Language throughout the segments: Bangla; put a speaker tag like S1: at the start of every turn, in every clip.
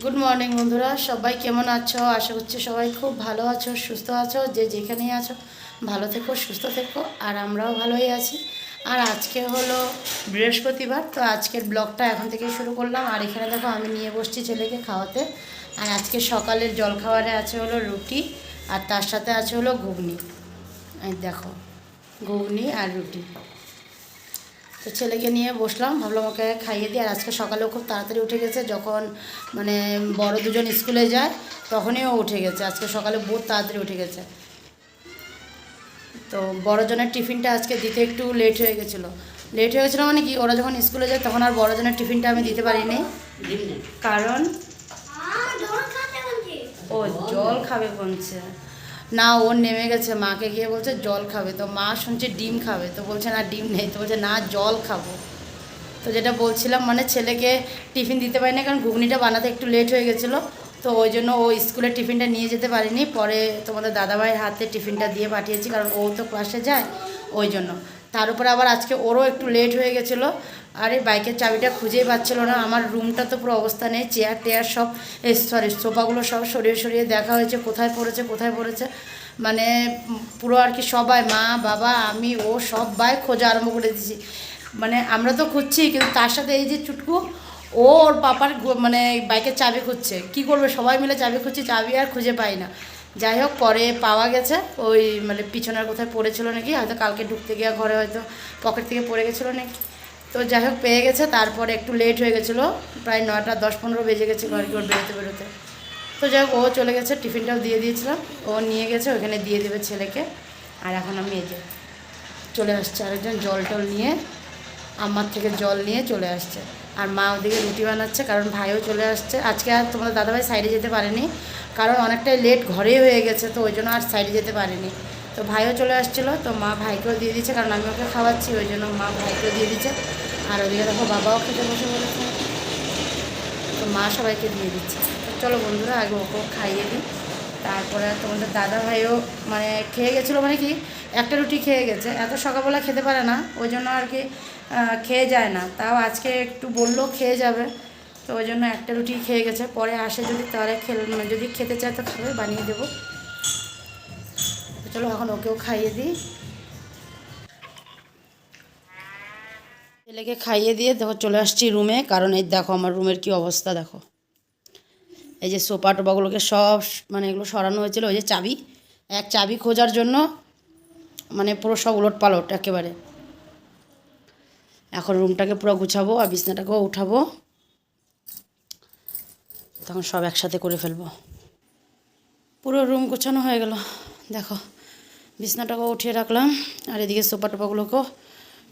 S1: গুড মর্নিং বন্ধুরা। সবাই কেমন আছো? আশা করছি সবাই খুব ভালো আছো, সুস্থ আছো, যে যেখানেই আছো, ভালো থেকো, সুস্থ থেকো, আর আমরাও ভালোই আছি। আর আজকে হলো বৃহস্পতিবার, তো আজকের ব্লগটা এখন থেকে শুরু করলাম। আর এখানে দেখো, আমি নিয়ে বসছি ছেলেকে খাওয়াতে। আর আজকে সকালের জলখাবারে আছে হলো রুটি, আর তার সাথে আছে হলো ঘুগনি। দেখো, ঘুগনি আর রুটি। তো ছেলেকে নিয়ে বসলাম ভাবলাম ওকে খাইয়ে দিই। আর আজকে সকালেও খুব তাড়াতাড়ি উঠে গেছে যখন মানে বড় দুজন স্কুলে যায় তখনই ও উঠে গেছে। আজকে সকালে বহুত তাড়াতাড়ি উঠে গেছে। তো বড়জনের টিফিনটা আজকে দিতে একটু লেট হয়ে গেছিল। লেট হয়ে গেছিল মানে কি ওরা যখন স্কুলে যায় তখন আর বড়জনের টিফিনটা আমি দিতে পারিনি। কারণ ও জল খাবে বলছে। না, ও নেমে গেছে, মাকে গিয়ে বলছে, জল খাবে। তো মা শুনছে ডিম খাবে, তো বলছে, না, ডিম নেই। তো বলছে, না, জল খাব। তো যেটা বলছিলাম মানে ছেলেকে টিফিন দিতে পারি না কারণ ঘুগনিটা বানাতে একটু লেট হয়ে গেছিল। তো ওই জন্য ও স্কুলে টিফিনটা নিয়ে যেতে পারিনি। পরে তোমাদের দাদাভাইয়ের হাতে টিফিনটা দিয়ে পাঠিয়েছি, কারণ ও তো ক্লাসে যায়, ওই জন্য। তার উপরে আবার আজকে ওরও একটু লেট হয়ে গেছিল। আরে বাইকের চাবিটা খুঁজেই পাচ্ছিল না। আমার রুমটা তো পুরো অবস্থা নেই চেয়ার টেয়ার সব সরি সোফাগুলো সব সরিয়ে সরিয়ে দেখা হয়েছে, কোথায় পড়েছে কোথায় পড়েছে। মানে পুরো আর কি সবাই, মা, বাবা, আমি, ও সবাই খোঁজা আরম্ভ করে দিয়েছি। মানে আমরা তো খুঁজছি, কিন্তু তার সাথে এই যে চুটকু, ও ওর পাপার মানে বাইকের চাবি খুঁজছে। কি করবে? সবাই মিলে চাবি খুঁজছি, চাবি আর খুঁজে পাই না। যাই হোক, পরে পাওয়া গেছে, ওই মানে পিছনের কোথায় পড়েছিল নাকি, হয়তো কালকে ঢুকতে গিয়ে ঘরে হয়তো পকেট থেকে পড়ে গেছিল নাকি। তো যাই হোক পেয়ে গেছে। তারপরে একটু লেট হয়ে গেছিল। প্রায় নয়টা, দশ পনেরো বেজে গেছিল আর কি বেরোতে বেরোতে। তো যাই হোক, ও চলে গেছে, টিফিনটাও দিয়ে দিয়েছিলাম। ও নিয়ে গেছে, ওখানে দিয়ে দেবে ছেলেকে। আর এখন আমি এই যে চলে আসছে আরেকজন, জল টল নিয়ে, আমার থেকে জল নিয়ে চলে আসছে। আর মা ওদিকে রুটি বানাচ্ছে, কারণ ভাইও চলে আসছে। আজকে আর তোমাদের দাদাভাই সাইডে যেতে পারেনি, কারণ অনেকটাই লেট ঘরেই হয়ে গেছে, তো ওই জন্য আর সাইডে যেতে পারেনি। তো ভাইও চলে আসছিল, তো মা ভাইকেও দিয়ে দিচ্ছে, কারণ আমি ওকে খাওয়াচ্ছি, ওই জন্য মা ভাইকেও দিয়ে দিচ্ছে। আর ওদিকে দেখো বাবাও খেতে বসে বলেছে তো মা সবাইকে দিয়ে দিচ্ছে। চলো বন্ধুরা, আগে ওকে খাইয়ে দিই। তারপরে তোমাদের দাদা ভাইও মানে খেয়ে গেছিল মানে কি, একটা রুটি খেয়ে গেছে। এত সকালবেলা খেতে পারে না, ওই জন্য আর কি খেয়ে যায় না। তাও আজকে একটু বলল খেয়ে যাবে। তো ওই জন্য একটা রুটি খেয়ে গেছে। পরে আসে যদি তাহলে খেল মানে যদি খেতে চায় তো খাবে, বানিয়ে দেবো। চলো এখন ওকেও খাইয়ে দিই। ছেলেকে খাইয়ে দিয়ে দেখো চলে আসছি রুমে, কারণ এই দেখো আমার রুমের কি অবস্থা দেখো। এই যে সোফা টোপাগুলোকে সব মানে এগুলো সরানো হয়েছিল, ওই যে চাবি। এক চাবি খোঁজার জন্য মানে পুরো সব উলট পালট একেবারে। এখন রুমটাকে পুরো গুছাবো আর বিছনাটাকেও উঠাবো। তখন সব একসাথে করে ফেলব। পুরো রুম গোছানো হয়ে গেল। দেখো, বিছনাটাকেও উঠিয়ে রাখলাম আর এদিকে সোফা টোপাগুলোকেও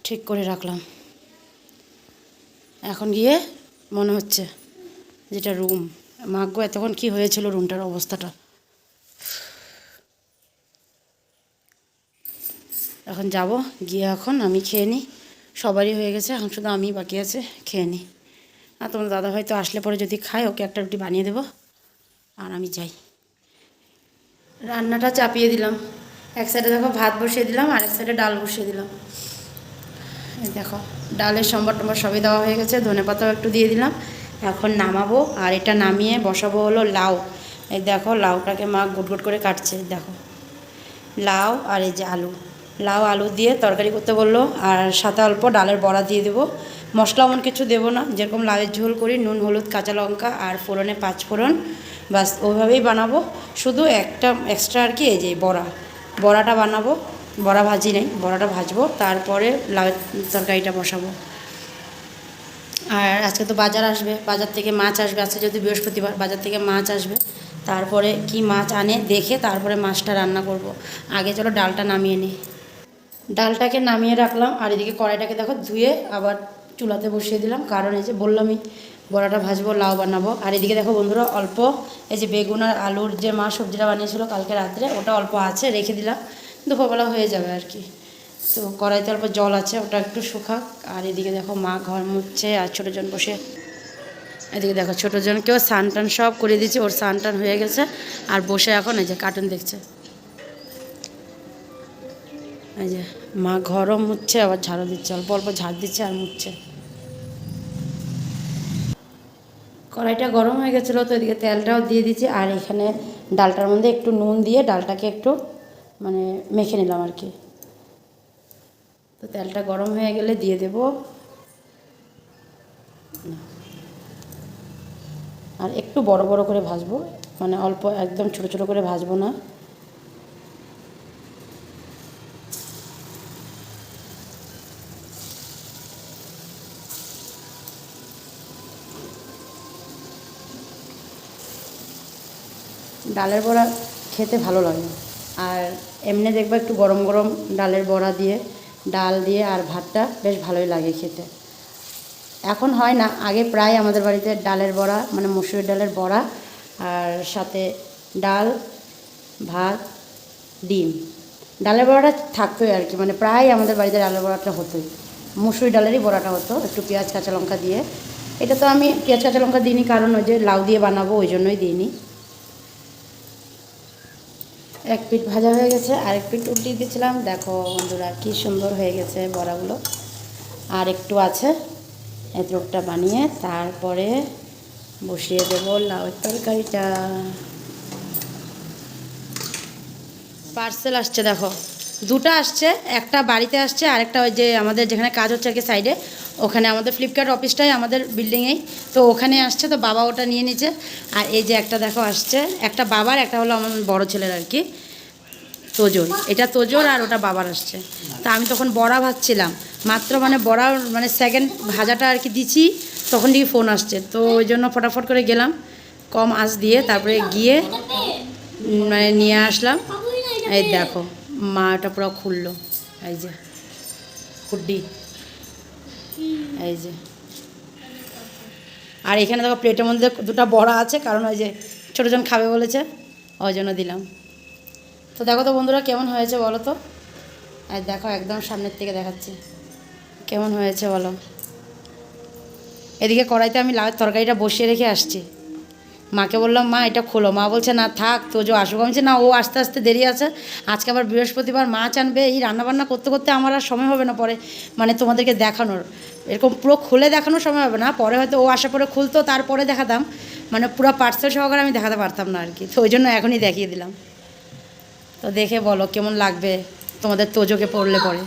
S1: ঠিক করে রাখলাম। এখন গিয়ে মনে হচ্ছে যেটা রুম মাগ্য এতক্ষণ কি হয়েছিল রুমটার অবস্থাটা? এখন যাব, গিয়ে এখন আমি খেয়ে নিই সবারই হয়ে গেছে, এখন শুধু আমি বাকি আছে, খেয়ে নিই আর তোমার দাদা হয়তো আসলে পরে যদি খায়, ওকে একটা রুটি বানিয়ে দেবো। আর আমি যাই। রান্নাটা চাপিয়ে দিলাম। এক সাইডে দেখো ভাত বসিয়ে দিলাম, আর এক সাইডে ডাল বসিয়ে দিলাম। দেখো, ডালের সম্বর টম্বর সবই দেওয়া হয়ে গেছে, ধনে পাতাও একটু দিয়ে দিলাম। এখন নামাবো, আর এটা নামিয়ে বসাবো হলো লাউ। এই দেখো, লাউটাকে মা গুট গুট করে কাটছে দেখো। লাউ আর এই যে আলু। লাউ, আলু দিয়ে তরকারি করতে বলল, আর সাথে অল্প ডালের বড়া দিয়ে দেবো। মশলা এমন কিছু দেবো না, যেরকম লাউয়ের ঝোল করি, নুন, হলুদ, কাঁচা লঙ্কা আর ফোড়নে পাঁচ ফোড়ন বাস ওইভাবেই বানাবো। শুধু একটা এক্সট্রা আর কি, এই যে বড়া। বড়াটা বানাবো। বড়া ভাজি নেই, বড়াটা ভাজবো, তারপরে লাউয়ের তরকারিটা বসাবো। আর আজকে তো বাজার আসবে, বাজার থেকে মাছ আসবে, আজকে যদি বৃহস্পতিবার, বাজার থেকে মাছ আসবে। তারপরে কি মাছ আনে দেখে তারপরে মাছটা রান্না করব। আগে চলো ডালটা নামিয়ে নিই। ডালটাকে নামিয়ে রাখলাম, আর এদিকে কড়াইটাকে দেখো ধুয়ে আবার চুলাতে বসিয়ে দিলাম। কারণ এই যে বললামই, বড়াটা ভাজবো, লাউ বানাবো। আর এদিকে দেখো বন্ধুরা, অল্প এই যে বেগুন আর আলুর যে মা সবজিটা বানিয়েছিল কালকে রাত্রে, ওটা অল্প আছে, রেখে দিলাম। দুপুরবেলা হয়ে যাবে আর কি। তো কড়াইতে অল্প জল আছে, ওটা একটু শুকাক। আর এদিকে দেখো মা ঘর মুচ্ছে আর ছোটোজন বসে। এদিকে দেখো ছোটোজন কেউ স্নান টান সব করে দিয়েছে, ওর স্নান টান হয়ে গেছে। আর বসে এখন এই যে কার্টুন দেখছে। এই যে মা ঘরও মুছছে, আবার ঝাড়ু দিচ্ছে, অল্প অল্প ঝাড় দিচ্ছে আর মুচ্ছে কড়াইটা গরম হয়ে গেছিল, তো এদিকে তেলটাও দিয়ে দিচ্ছি আর এখানে ডালটার মধ্যে একটু নুন দিয়ে ডালটাকে একটু মানে মেখে নিলাম আর কি। তো তেলটা গরম হয়ে গেলে দিয়ে দেব। আর একটু বড় বড় করে ভাজবো মানে অল্প একদম ছোট ছোট করে ভাজবো না। ডালের বড়া খেতে ভালো লাগে। আর এমনি দেখবা একটু গরম গরম ডালের বড়া দিয়ে, ডাল দিয়ে আর ভাতটা বেশ ভালোই লাগে খেতে। এখন হয় না, আগে প্রায় আমাদের বাড়িতে ডালের বড়া মানে মুসুরির ডালের বড়া আর সাথে ডাল, ভাত, ডিম। ডালের বড়াটা থাকতোই আর কি মানে প্রায় আমাদের বাড়িতে ডালের বড়াটা হতোই। মুসুরি ডালেরই বড়াটা হতো, একটু পেঁয়াজ, কাঁচা লঙ্কা দিয়ে। এটা তো আমি পেঁয়াজ, কাঁচা লঙ্কা দিইনি, কারণ ওই যে লাউ দিয়ে বানাবো ওই জন্যই দিইনি। এক পিঠ ভাজা হয়ে গেছে, আরেক পিঠ উল্টিয়ে দিয়েছিলাম। দেখো বন্ধুরা কি সুন্দর হয়ে গেছে বড়াগুলো। আর একটু আছে এতটা বানিয়ে তারপরে বসিয়ে দেবো লাউয়ের তরকারিটা। পার্সেল আসছে, দেখো। দুটো আসছে, একটা বাড়িতে আসছে, আরেকটা ওই যে আমাদের যেখানে কাজ হচ্ছে আর কি সাইডে ওখানে আমাদের ফ্লিপকার্ট অফিসটাই আমাদের বিল্ডিংয়েই তো ওখানে আসছে, তো বাবা ওটা নিয়ে নিচ্ছে আর এই যে একটা দেখো আসছে, একটা বাবার, একটা হলো আমার বড় ছেলের আর কি। তোজোর। এটা তোজোর আর ওটা বাবার আসছে। তা আমি তখন বড়া ভাজছিলাম। মাত্র মানে বড়া মানে সেকেন্ড ভাজাটা আর কি দিচ্ছি তখন দিকে ফোন আসছে। তো ওই জন্য ফটাফট করে গেলাম, কম আঁচ দিয়ে তারপরে গিয়ে মানে নিয়ে আসলাম। এই দেখো, মা এটা পুরো খুললো। এই যে হুড্ডি এই যে। আর এখানে দেখো প্লেটের মধ্যে দুটো বড়া আছে, কারণ ওই যে ছোটোজন খাবে বলেছে, ওই জন্য দিলাম। তো দেখো তো বন্ধুরা কেমন হয়েছে বলো তো? আর দেখো একদম সামনের থেকে দেখাচ্ছি। কেমন হয়েছে বলো? এদিকে কড়াইতে আমি লাউয়ের তরকারিটা বসিয়ে রেখে আসছি। মাকে বললাম, মা, এটা খোলো। মা বলছে, না, থাক, তো যে আসুক। আমি না, ও আস্তে আস্তে দেরি আছে। আজকে আবার বৃহস্পতিবার মাছ আনবে। এই রান্নাবান্না করতে করতে আমার আর সময় হবে না পরে মানে তোমাদেরকে দেখানোর। এরকম পুরো খুলে দেখানোর সময় হবে না, পরে হয়তো ও আসার পরে খুলতো, তারপরে দেখাতাম। মানে পুরো পার্সেল সহকারে আমি দেখাতে পারতাম না আর কি। তো ওই জন্য এখনই দেখিয়ে দিলাম। তো দেখে বলো কেমন লাগবে তোমাদের তোজোকে পড়লে পরে।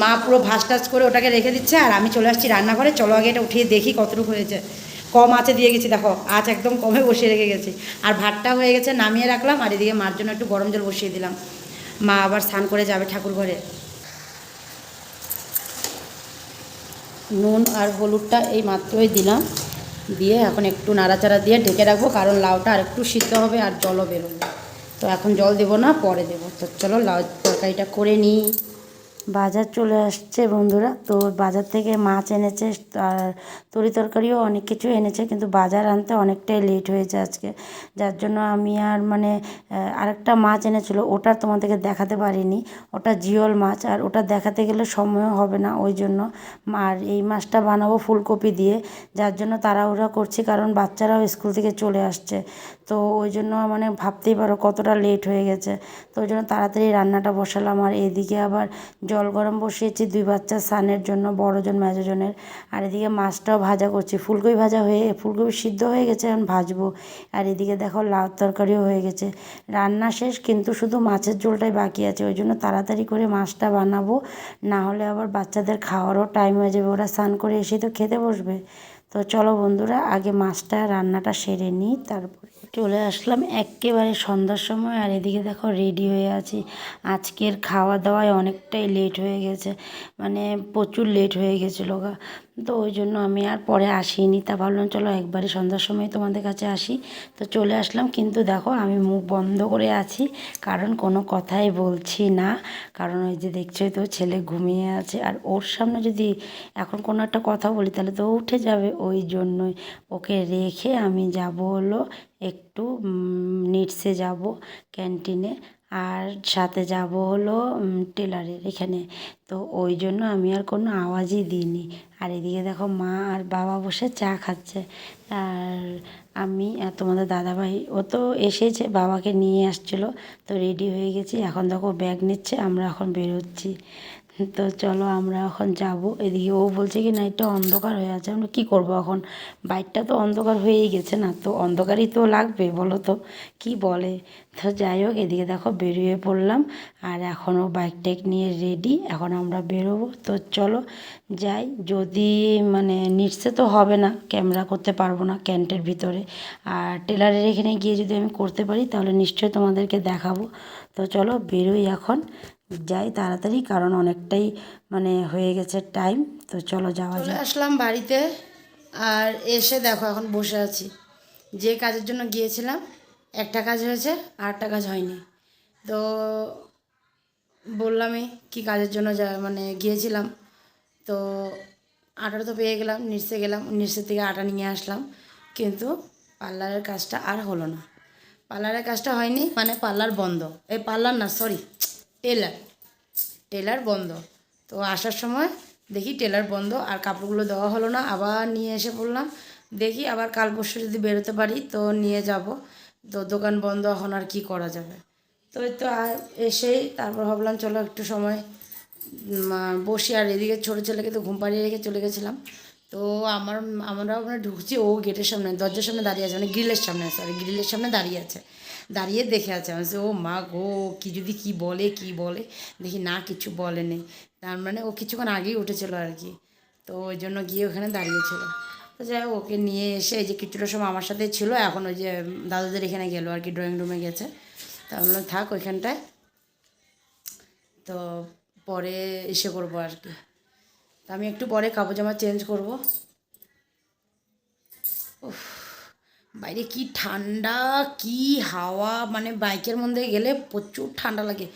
S1: মা পুরো ভাস টাস করে ওটাকে রেখে দিচ্ছে আর আমি চলে আসছি রান্নাঘরে। চলো আগে এটা উঠিয়ে দেখি কতটুকু হয়েছে। কম আছে দিয়ে গেছি, দেখো আজ একদম কমে বসিয়ে রেখে গেছি। আর ভাতটা হয়ে গেছে, নামিয়ে রাখলাম আর এদিকে মার জন্য একটু গরম জল বসিয়ে দিলাম। মা আবার স্নান করে যাবে ঠাকুর ঘরে। নুন আর হলুদটা এই মাত্রই দিলাম। দিয়ে এখন একটু নাড়াচাড়া দিয়ে ঢেকে রাখব, কারণ লাউটা আর একটু সিদ্ধ হবে আর জলও বেরোবে। তো এখন জল দেবো না, পরে দেবো। তো চলো লাউ তরকারিটা করে নিই। বাজার চলে আসছে বন্ধুরা। তো বাজার থেকে মাছ এনেছে, আর তরি তরকারিও অনেক কিছু এনেছে, কিন্তু বাজার আনতে অনেকটাই লেট হয়েছে আজকে। যার জন্য আমি আর মানে আরেকটা মাছ এনেছিল, ওটা তোমাদেরকে দেখাতে পারিনি। ওটা জিওল মাছ, আর ওটা দেখাতে গেলে সময়ও হবে না ওই জন্য। আর এই মাছটা বানাবো ফুলকপি দিয়ে, যার জন্য তাড়াহুড়া করছি, কারণ বাচ্চারাও স্কুল থেকে চলে আসছে। তো ওই জন্য মানে ভাবতেই পারো কতটা লেট হয়ে গেছে। তো ওই জন্য তাড়াতাড়ি রান্নাটা বসালাম, আর এদিকে আবার জল গরম বসিয়েছি, দুই বাচ্চা স্নানের জন্য, বড়জন মেজোজনের। আর এদিকে মাছটাও ভাজা করছি। ফুলকপি ভাজা হয়ে, ফুলকপি সিদ্ধ হয়ে গেছে, এখন ভাজবো। আর এদিকে দেখো লাউ তরকারিও হয়ে গেছে। রান্না শেষ, কিন্তু শুধু মাছের ঝোলটাই বাকি আছে। ওই জন্য তাড়াতাড়ি করে মাছটা বানাবো। না হলে আবার বাচ্চাদের খাওয়ারও টাইম হয়ে যাবে। ওরা স্নান করে এসে তো খেতে বসবে। তো চলো বন্ধুরা, আগে মাছটা, রান্নাটা সেরে নিই, তারপরে চলে আসলাম একেবারে সন্ধ্যার সময় আর এদিকে দেখো রেডি হয়ে আছি। আজকের খাওয়া দাওয়ায় অনেকটাই লেট হয়ে গেছে মানে প্রচুর লেট হয়ে গেছিল গা। তো ওই জন্য আমি আর পরে আসিনি, তা ভাবলাম চলো একবারে সন্ধ্যার সময় তোমাদের কাছে আসি। তো চলে আসলাম, কিন্তু দেখো আমি মুখ বন্ধ করে আছি, কারণ কোনো কথাই বলছি না। কারণ ওই যে দেখছোই তো ছেলে ঘুমিয়ে আছে, আর ওর সামনে যদি এখন কোনো একটা কথা বলি তাহলে তো উঠে যাবে। ওই জন্যই ওকে রেখে আমি যাব হলো একটু নিটসে যাব ক্যান্টিনে আর সাথে যাব হলো টেলারের এখানে। তো ওই জন্য আমি আর কোনো আওয়াজই দিইনি। আর এদিকে দেখো মা আর বাবা বসে চা খাচ্ছে। আর আমি আর তোমাদের দাদাভাই, ও তো এসেছে, বাবাকে নিয়ে আসছিল। তো রেডি হয়ে গেছি। এখন দেখো ব্যাগ নিচ্ছে, আমরা এখন বেরোচ্ছি।
S2: তো চলো আমরা এখন যাব। এদিকে ও বলছে কি, না এটা অন্ধকার হয়ে আছে। আমরা কী করব এখন? বাইকটা তো অন্ধকার হয়েই গেছে না, তো অন্ধকারই তো লাগবে, বলো তো। কি বলে? তো যাই হোক, এদিকে দেখো বেরিয়ে পড়লাম আর এখনও বাইক টাইক নিয়ে রেডি এখন আমরা বেরোবো। তো চলো যাই। যদি মানে নিচে তো হবে না, ক্যামেরা করতে পারব না ক্যান্টের ভিতরে। আর টেলারের এখানে গিয়ে যদি আমি করতে পারি, তাহলে নিশ্চয়ই তোমাদেরকে দেখাবো। তো চলো বেরোই এখন। যাই তাড়াতাড়ি কারণ অনেকটাই মানে হয়ে গেছে টাইম তো চলো যাওয়া
S1: চলে আসলাম বাড়িতে আর এসে দেখো এখন বসে আছি। যে কাজের জন্য গিয়েছিলাম একটা কাজ হয়েছে আর একটা কাজ হয়নি। তো বললামই কি কাজের জন্য যা মানে গিয়েছিলাম। তো আটাটা তো পেয়ে গেলাম নিচে গেলাম নিচের থেকে আটা নিয়ে আসলাম। কিন্তু পার্লারের কাজটা আর হলো না। পার্লারের কাজটা হয়নি মানে পার্লার বন্ধ। এই পার্লার না সরি টেলার টেলার বন্ধ। তো আসার সময় দেখি টেলার বন্ধ আর কাপড়গুলো দেওয়া হলো না, আবার নিয়ে এসে পড়লাম দেখি আবার কাল পরশু যদি বেরোতে পারি তো নিয়ে যাব। তো দোকান বন্ধ, এখন আর কী করা যাবে? তো তো এসেই তারপর ভাবলাম চলো একটু সময় বসি। আর এদিকে ছোটো ছেলেকে তো ঘুম পাড়িয়ে রেখে চলে গেছিলাম। তো আমার, আমরা মানে ঢুকছি, ও গেটের সামনে, দরজার সামনে দাঁড়িয়ে আছে মানে গ্রিলের সামনে সরি গ্রিলের সামনে দাঁড়িয়ে আছে। দাঁড়িয়ে দেখে আছে, আমি ও মা গো, কি যদি কি বলে কি বলে? দেখি, না, কিছু বলে নেই। তার মানে ও কিছুক্ষণ আগেই উঠেছিল আর কি। তো ওই জন্য গিয়ে ওখানে দাঁড়িয়েছিল। তো যাই ওকে নিয়ে এসে এই যে কিছুটা সময় আমার সাথে ছিল, এখন ওই যে দাদুদের এখানে গেলো আর কি ড্রয়িং রুমে গেছে। তা আমরা থাক, ওইখানটায়। তো পরে এসে করব আর কি। তা আমি একটু পরে কাপড় জামা চেঞ্জ করব। বাইরে কি ঠান্ডা, কি হাওয়া মানে বাইকের মধ্যে গেলে প্রচুর ঠান্ডা লাগে।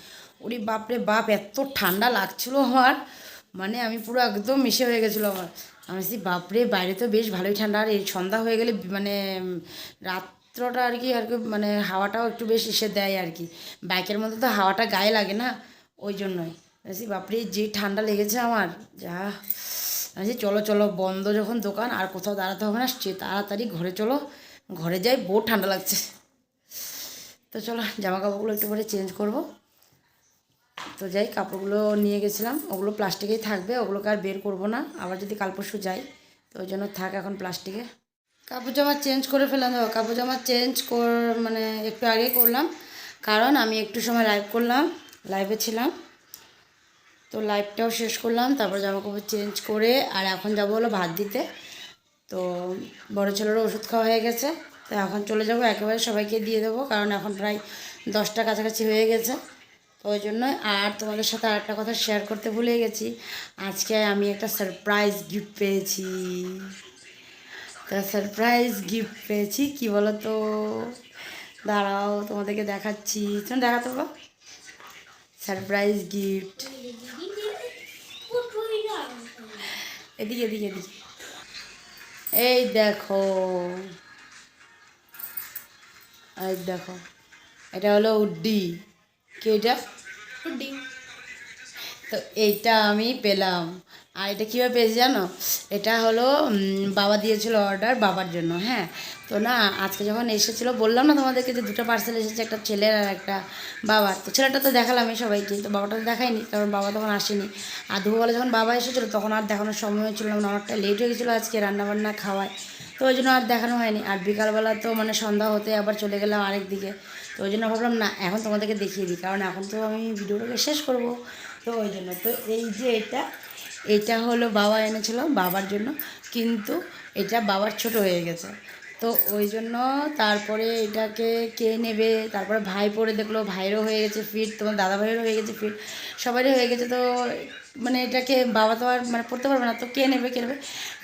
S1: ওরে বাপরে বাপ, এত ঠান্ডা লাগছিল আমার। মানে আমি পুরো একদম মিশে হয়ে গেছিল আমার। আমি বলছি, বাপরে, বাইরে তো বেশ ভালোই ঠান্ডা। আর এই সন্ধ্যা হয়ে গেলে মানে রাত্রটা আর কি আর কি মানে হাওয়াটাও একটু বেশ এসে দেয় আর কি। বাইকের মধ্যে তো হাওয়াটা গায়ে লাগে না, ওই জন্যই। বলছি বাপরে, যে ঠান্ডা লেগেছে আমার, যা। আমি চলো চলো, বন্ধ যখন দোকান, আর কোথাও দাঁড়াতে হবে না তাড়াতাড়ি ঘরে চলো। ঘরে যাই বহু ঠান্ডা লাগছে। তো চলো জামা কাপড়গুলো একটু পরে চেঞ্জ করব। তো যাই, কাপড়গুলো নিয়ে গেছিলাম, ওগুলো প্লাস্টিকেই থাকবে, ওগুলোকে আর বের করব না। আবার যদি কাল পরশু যাই, তো ওই জন্য থাক এখন প্লাস্টিকে। কাপড় জামা চেঞ্জ করে ফেলাম দেখো কাপড় জামা চেঞ্জ কর মানে একটু আগে করলাম, কারণ আমি একটু সময় লাইভ করলাম লাইভে ছিলাম। তো লাইভটাও শেষ করলাম, তারপর জামা কাপড় চেঞ্জ করে, আর এখন যাব হলো ভাত দিতে। তো বড় ছেলেরও ওষুধ খাওয়া হয়ে গেছে, তো এখন চলে যাব, একেবারে সবাইকে দিয়ে দেবো, কারণ এখন প্রায় দশটা কাছাকাছি হয়ে গেছে। তো ওই জন্য আর তোমাদের সাথে আর একটা কথা শেয়ার করতে ভুলে গেছি, আজকে আমি একটা সারপ্রাইজ গিফট পেয়েছি। তা সারপ্রাইজ গিফট পেয়েছি, কি বলো তো দাঁড়াও তোমাদেরকে দেখাচ্ছি তুমি দেখাতে পারো সারপ্রাইজ গিফট এদিকে এদিকে এদিকে। এই দেখো। এই দেখো। এটা হলো উড্ডি কে এটা? উড্ডি তো এইটা আমি পেলাম। আর এটা কীভাবে পেয়েছি জানো? এটা হলো বাবা দিয়েছিল অর্ডার বাবার জন্য হ্যাঁ? তো না, আজকে যখন এসেছিল, বললাম না তোমাদেরকে যে দুটো পার্সেল এসেছে, একটা ছেলের আর একটা বাবার। তো ছেলেটা তো দেখালাম দেখালামই সবাইকে তো বাবাটা তো দেখাইনি কারণ বাবা তখন আসেনি। আর দুপুরবেলা যখন বাবা এসেছিল, তখন আর দেখানোর সময় হচ্ছিল না অনেকটা লেট হয়ে গেছিল আজকে রান্নাবান্না খাওয়ায়। তো ওই জন্য আর দেখানো হয়নি। আর বিকালবেলা তো মানে সন্ধ্যা হতে আবার চলে গেলাম আরেক দিকে। তো ওই জন্য ভাবলাম, না, এখন তোমাদেরকে দেখিয়ে দিই, কারণ এখন তো আমি ভিডিওটাকে শেষ করব। তো ওই জন্য, তো এই যে এটা এটা হলো বাবা এনেছিল বাবার জন্য, কিন্তু এটা বাবার ছোট হয়ে গেছে। তো ওই জন্য তারপরে এটাকে কে নেবে, তারপরে ভাই পরে দেখল, ভাইয়েরও হয়ে গেছে ফিট তোমার দাদা ভাইয়েরও হয়ে গেছে ফিট সবারই হয়ে গেছে। তো মানে এটাকে বাবা তো আর মানে পড়তে পারবে না, তো কে নেবে কে নেবে?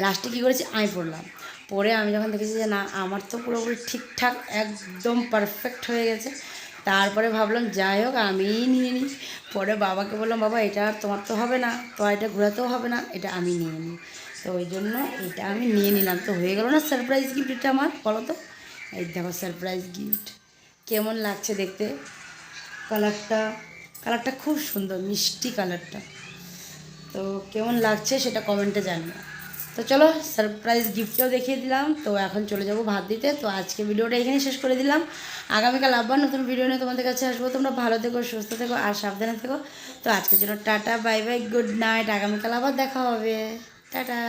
S1: লাস্টে কী করেছি? আমি পড়লাম। পরে আমি যখন দেখেছি যে না, আমার তো পুরোপুরি ঠিকঠাক, একদম পারফেক্ট হয়ে গেছে। তারপরে ভাবলাম, যাই হোক, আমিই নিয়ে নিই। পরে বাবাকে বললাম, বাবা, এটা তোমার তো হবে না। তো এটা ঘোরাতেও হবে না, এটা আমি নিয়ে নিই। তো ওই জন্য এটা আমি নিয়ে নিলাম। তো হয়ে গেল না সারপ্রাইজ গিফট এটা আমার, বলো তো? এই দেখো সারপ্রাইজ গিফট কেমন লাগছে দেখতে? কালারটা কালারটা খুব সুন্দর, মিষ্টি কালারটা তো কেমন লাগছে সেটা কমেন্টে জানিও। তো তো চলো সারপ্রাইজ গিফটটাও দেখিয়ে দিলাম। তো এখন চলে যাব ভাত দিতে। তো আজকে ভিডিওটা এখানে শেষ করে দিলাম। আগামীকাল আবার নতুন ভিডিও নিয়ে তোমাদের কাছে আসব। তোমরা ভালো থেকো, সুস্থ থেকো আর সাবধানে থেকো। তো আজকের জন্য tata bye bye good night আগামীকাল আবার দেখা হবে। টাটা।